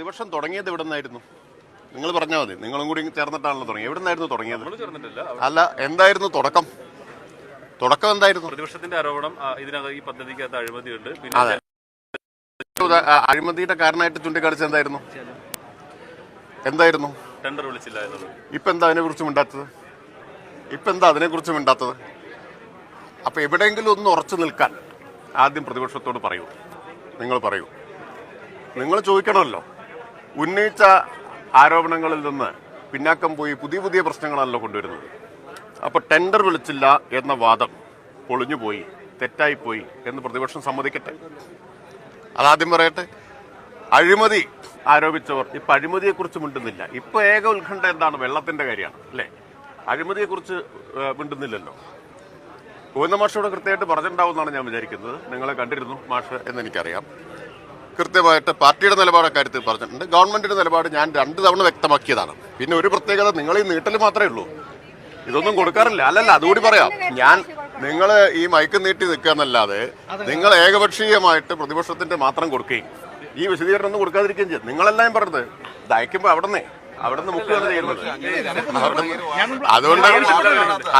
പ്രതിപക്ഷം തുടങ്ങിയത് ഇവിടെ നിന്നായിരുന്നു നിങ്ങൾ പറഞ്ഞാൽ മതി. നിങ്ങളും കൂടി ചേർന്നിട്ടാണല്ലോ തുടങ്ങിയത്. എവിടെ നിന്നായിരുന്നു തുടങ്ങിയത് അല്ല എന്തായിരുന്നു തുടക്കം? തുടക്കം എന്തായിരുന്നു? പ്രതിപക്ഷത്തിന്റെ ആരോപണം ഈ പദ്ധതിക്കകത്ത് അഴിമതിയുണ്ട്. അതെ. അഴിമതിയുടെ കാരണമായിട്ട് ചൂണ്ടിക്കാണിച്ചത് എന്തായിരുന്നു? എന്തായിരുന്നു? ടെൻഡർ വിളിച്ചില്ല ഇപ്പൊ എന്താ അതിനെ കുറിച്ച് മിണ്ടാത്തത്? ഇപ്പൊ എന്താ അതിനെ കുറിച്ച് മിണ്ടാത്തത്? അപ്പൊ എവിടെയെങ്കിലും ഒന്ന് ഉറച്ചു നിൽക്കാൻ ആദ്യം പ്രതിപക്ഷത്തോട് പറയൂ. നിങ്ങൾ പറയൂ. നിങ്ങൾ ചോദിക്കണമല്ലോ. ഉന്നയിച്ച ആരോപണങ്ങളിൽ നിന്ന് പിന്നാക്കം പോയി പുതിയ പുതിയ പ്രശ്നങ്ങളാണല്ലോ കൊണ്ടുവരുന്നത്. അപ്പോൾ ടെൻഡർ വിളിച്ചില്ല എന്ന വാദം പൊളിഞ്ഞുപോയി തെറ്റായിപ്പോയി എന്ന് പ്രതിപക്ഷം സമ്മതിക്കട്ടെ? അതാദ്യം പറയട്ടെ അഴിമതി ആരോപിച്ചവർ ഇപ്പം അഴിമതിയെക്കുറിച്ച് മിണ്ടുന്നില്ല. ഇപ്പോൾ ഏക ഉത്കണ്ഠ എന്താണ്? വെള്ളത്തിന്റെ കാര്യമാണ് അല്ലേ? അഴിമതിയെക്കുറിച്ച് മിണ്ടുന്നില്ലല്ലോ. ഗോവിന്ദ മാഷോട് കൃത്യമായിട്ട് പറഞ്ഞിട്ടുണ്ടാവും എന്നാണ് ഞാൻ വിചാരിക്കുന്നത്. നിങ്ങളെ കണ്ടിരുന്നു മാഷ് എന്ന് എനിക്കറിയാം കൃത്യമായിട്ട് പാർട്ടിയുടെ നിലപാട് കാര്യത്തിൽ പറഞ്ഞിട്ടുണ്ട്. ഗവൺമെന്റിന്റെ നിലപാട് ഞാൻ രണ്ട് തവണ വ്യക്തമാക്കിയതാണ്. പിന്നെ ഒരു പ്രത്യേകത നിങ്ങൾ ഈ നീട്ടൽ മാത്രമേ ഉള്ളൂ. ഇതൊന്നും കൊടുക്കാറില്ല. അല്ലല്ല അതുകൂടി പറയാം. ഞാൻ നിങ്ങൾ ഈ മയക്ക് നീട്ടി നിൽക്കുക എന്നല്ലാതെ നിങ്ങൾ ഏകപക്ഷീയമായിട്ട് പ്രതിപക്ഷത്തിന്റെ മാത്രം കൊടുക്കുകയും ഈ വിശദീകരണം ഒന്നും കൊടുക്കാതിരിക്കുകയും ചെയ്യും. നിങ്ങളെല്ലാം പറഞ്ഞത്. ദയക്കുമ്പോ അവിടെ അവിടുന്ന് മുക്കുകയാണ് ചെയ്യുന്നത്. അതുകൊണ്ട്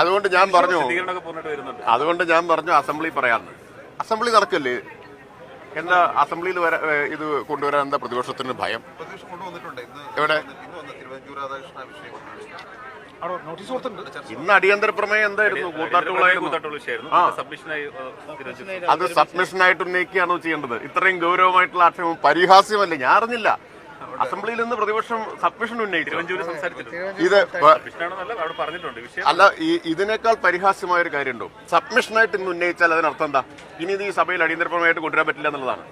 അതുകൊണ്ട് ഞാൻ പറഞ്ഞു അതുകൊണ്ട് ഞാൻ പറഞ്ഞു അസംബ്ലി പറയാറുണ്ട് അസംബ്ലി നടക്കല്ലേ? എന്താ അസംബ്ലിയിൽ വരാ ഇത് കൊണ്ടുവരാൻ എന്താ പ്രതിപക്ഷത്തിന് ഭയം? പ്രതിപക്ഷം കൊണ്ടുവന്നിട്ടുണ്ട്. ഇന്ന് എവിടെ? ഇന്ന് അടിയന്തര പ്രമേയം എന്തായിരുന്നു? തിരുവനന്തപുരം അത് സബ്മിഷനായിട്ട് ഉന്നയിക്കുകയാണോ ചെയ്യേണ്ടത്? ഇത്രയും ഗൗരവമായിട്ടുള്ള ആക്ഷേപം പരിഹാസ്യമല്ലേ. ഞാൻ അറിഞ്ഞില്ല. അസംബ്ലിയിൽ നിന്ന് പ്രതിപക്ഷം സബ്മിഷൻ ഉന്നയിച്ചു. ഇത് അല്ല ഈ ഇതിനേക്കാൾ പരിഹാസ്യമായ ഒരു കാര്യമുണ്ടോ? സബ്മിഷനായിട്ട് ഇന്ന് ഉന്നയിച്ചാൽ അതിനർത്ഥം എന്താ? ഇനി ഇത് ഈ സഭയിൽ അടിയന്തരപരമായിട്ട് കൊണ്ടുവരാൻ പറ്റില്ല എന്നുള്ളതാണ്.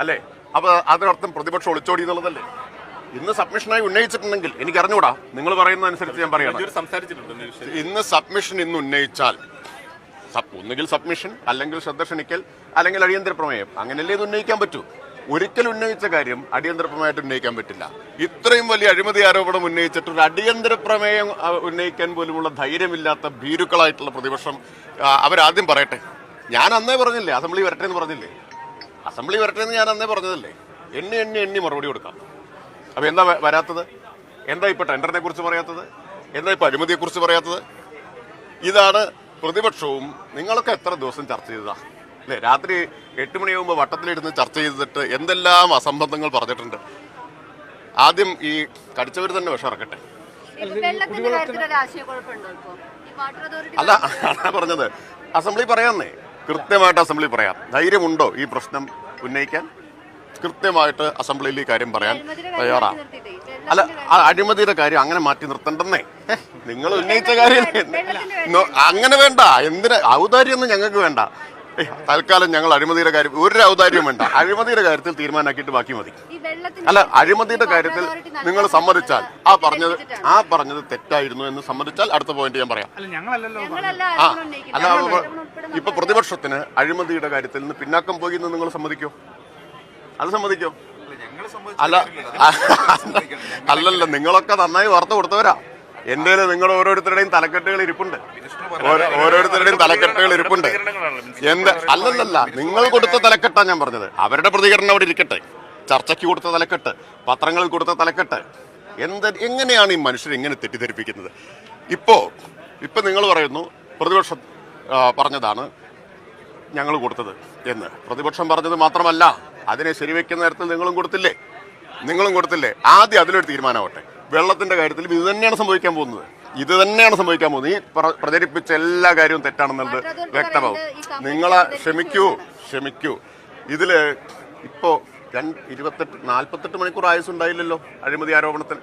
അല്ലേ? അപ്പൊ അതിനർത്ഥം പ്രതിപക്ഷം ഒളിച്ചോടി എന്നുള്ളതല്ലേ? ഇന്ന് സബ്മിഷനായി ഉന്നയിച്ചിട്ടുണ്ടെങ്കിൽ എനിക്ക് അറിഞ്ഞൂടാ നിങ്ങൾ പറയുന്ന അനുസരിച്ച് ഞാൻ പറയാം ഇന്ന് സബ്മിഷൻ ഇന്ന് ഉന്നയിച്ചാൽ സബ്- ഒന്നുകിൽ സബ്മിഷൻ അല്ലെങ്കിൽ ശ്രദ്ധ ക്ഷണിക്കൽ അല്ലെങ്കിൽ അടിയന്തര പ്രമേയം അങ്ങനെയല്ലേ ഇത് ഉന്നയിക്കാൻ പറ്റൂ? ഒരിക്കൽ ഉന്നയിച്ച കാര്യം അടിയന്തര പ്രമേയമായിട്ട് ഉന്നയിക്കാൻ പറ്റില്ല. ഇത്രയും വലിയ അഴിമതി ആരോപണം ഉന്നയിച്ചിട്ട് ഒരു അടിയന്തര പ്രമേയം ഉന്നയിക്കാൻ പോലുമുള്ള ധൈര്യമില്ലാത്ത ഭീരുക്കളായിട്ടുള്ള പ്രതിപക്ഷം അവരാദ്യം പറയട്ടെ. ഞാൻ അന്നേ പറഞ്ഞില്ലേ അസംബ്ലി വരട്ടെ എന്ന് പറഞ്ഞില്ലേ? അസംബ്ലി വരട്ടെ എന്ന് ഞാൻ അന്നേ പറഞ്ഞതല്ലേ? എണ്ണി എണ്ണി എണ്ണി മറുപടി കൊടുക്കാം. അപ്പൊ എന്താ വരാത്തത്? എന്താ ഇപ്പൊ ടെൻഡറിനെ കുറിച്ച് പറയാത്തത്? എന്താ ഇപ്പൊ അഴിമതിയെ കുറിച്ച് പറയാത്തത്? ഇതാണ് പ്രതിപക്ഷവും നിങ്ങളൊക്കെ എത്ര ദിവസം ചർച്ച ചെയ്തതാ? അല്ലെ? രാത്രി എട്ട് മണിയാകുമ്പോൾ വട്ടത്തിലിരുന്ന് ചർച്ച ചെയ്തിട്ട് എന്തെല്ലാം അസംബന്ധങ്ങൾ പറഞ്ഞിട്ടുണ്ട്. ആദ്യം ഈ കടിച്ചവർ തന്നെ വിഷം ഇറക്കട്ടെ. അല്ല അതാ പറഞ്ഞത്. അസംബ്ലി പറയാന്നേ കൃത്യമായിട്ട് അസംബ്ലി പറയാം. ധൈര്യമുണ്ടോ ഈ പ്രശ്നം ഉന്നയിക്കാൻ? കൃത്യമായിട്ട് അസംബ്ലിയിൽ ഈ കാര്യം പറയാൻ തയ്യാറാ. അല്ല അഴിമതിയുടെ കാര്യം അങ്ങനെ മാറ്റി നിർത്തണ്ടെന്നേ. നിങ്ങൾ ഉന്നയിച്ച കാര്യം അങ്ങനെ വേണ്ട. എന്തിനാ? ഔദാര്യൊന്നും ഞങ്ങൾക്ക് വേണ്ട. തൽക്കാലം ഞങ്ങൾ അഴിമതിയുടെ കാര്യം ഒരു ഔദാര്യം വേണ്ട. അഴിമതിയുടെ കാര്യത്തിൽ തീരുമാനമാക്കിയിട്ട് ബാക്കി മതി. അല്ല അഴിമതിയുടെ കാര്യത്തിൽ നിങ്ങൾ സമ്മതിച്ചാൽ ആ പറഞ്ഞത് ആ പറഞ്ഞത് തെറ്റായിരുന്നു എന്ന് സമ്മതിച്ചാൽ അടുത്ത പോയിന്റ് ഞാൻ പറയാം. അല്ല ഞങ്ങളല്ലല്ലോ ഞങ്ങളല്ല ആ അല്ല ഇപ്പൊ പ്രതിപക്ഷത്തിന് അഴിമതിയുടെ കാര്യത്തിൽ നിന്ന് പിന്നാക്കം പോയി എന്ന് നിങ്ങൾ സമ്മതിക്കോ? അത് സമ്മതിക്കോ? അല്ല അല്ലല്ല നിങ്ങളൊക്കെ നന്നായി വാർത്ത കൊടുത്തവരാ. എന്റെ നിങ്ങൾ ഓരോരുത്തരുടെയും തലക്കെട്ടുകൾ ഇരിപ്പുണ്ട്. ഓരോരുത്തരുടെയും തലക്കെട്ടുകൾ ഇരിപ്പുണ്ട്. എന്ത് അല്ലല്ലല്ല നിങ്ങൾ കൊടുത്ത തലക്കെട്ടാ ഞാൻ പറഞ്ഞത്. അവരുടെ പ്രതികരണം അവിടെ ഇരിക്കട്ടെ. ചർച്ചയ്ക്ക് കൊടുത്ത തലക്കെട്ട് പത്രങ്ങളിൽ കൊടുത്ത തലക്കെട്ട്. എന്ത് എങ്ങനെയാണ് ഈ മനുഷ്യർ ഇങ്ങനെ തെറ്റിദ്ധരിപ്പിക്കുന്നത്? ഇപ്പോ ഇപ്പൊ നിങ്ങൾ പറയുന്നു പ്രതിപക്ഷം പറഞ്ഞതാണ് ഞങ്ങൾ കൊടുത്തത് എന്ന്. പ്രതിപക്ഷം പറഞ്ഞത് മാത്രമല്ല അതിനെ ശരിവെക്കുന്ന നേരത്തിൽ നിങ്ങളും കൊടുത്തില്ലേ? നിങ്ങളും കൊടുത്തില്ലേ? ആദ്യം അതിലൊരു തീരുമാനമാവട്ടെ. വെള്ളത്തിന്റെ കാര്യത്തിൽ ഇത് തന്നെയാണ് സംഭവിക്കാൻ പോകുന്നത്. ഇത് തന്നെയാണ് സംഭവിക്കാൻ പോകുന്നത്. ഈ പ്രചരിപ്പിച്ച എല്ലാ കാര്യവും തെറ്റാണെന്നുള്ളത് വ്യക്തമാവും. നിങ്ങളെ ക്ഷമിക്കൂ ക്ഷമിക്കൂ. ഇതിൽ ഇപ്പോ രണ്ട് ഇരുപത്തെട്ട് നാൽപ്പത്തെട്ട് മണിക്കൂർ ആയുസ് ഉണ്ടായില്ലല്ലോ അഴിമതി ആരോപണത്തിന്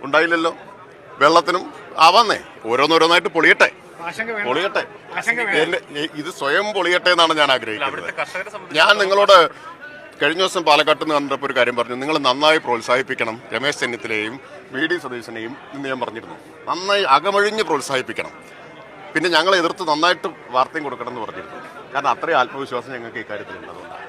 ഉണ്ടായില്ലല്ലോ? വെള്ളത്തിനും ആവാന്നേ ഓരോന്നോരോന്നായിട്ട് പൊളിയട്ടെ. പൊളിയട്ടെ. എന്റെ- ഇത് സ്വയം പൊളിയട്ടെ എന്നാണ് ഞാൻ ആഗ്രഹിക്കുന്നത്. ഞാൻ നിങ്ങളോട് കഴിഞ്ഞ ദിവസം പാലക്കാട്ട് നിന്ന് കണ്ടപ്പോൾ ഒരു കാര്യം പറഞ്ഞു. നിങ്ങൾ നന്നായി പ്രോത്സാഹിപ്പിക്കണം. രമേശ് ചെന്നിത്തലയെയും വി ഡി സതീശനെയും ഇന്ന് ഞാൻ പറഞ്ഞിരുന്നു. നന്നായി അകമഴിഞ്ഞ് പ്രോത്സാഹിപ്പിക്കണം. പിന്നെ ഞങ്ങളെ എതിർത്ത് നന്നായിട്ട് വാർത്തയും കൊടുക്കണം എന്ന് പറഞ്ഞിരുന്നു. കാരണം അത്രയും ആത്മവിശ്വാസം ഞങ്ങൾക്ക് അതുകൊണ്ട്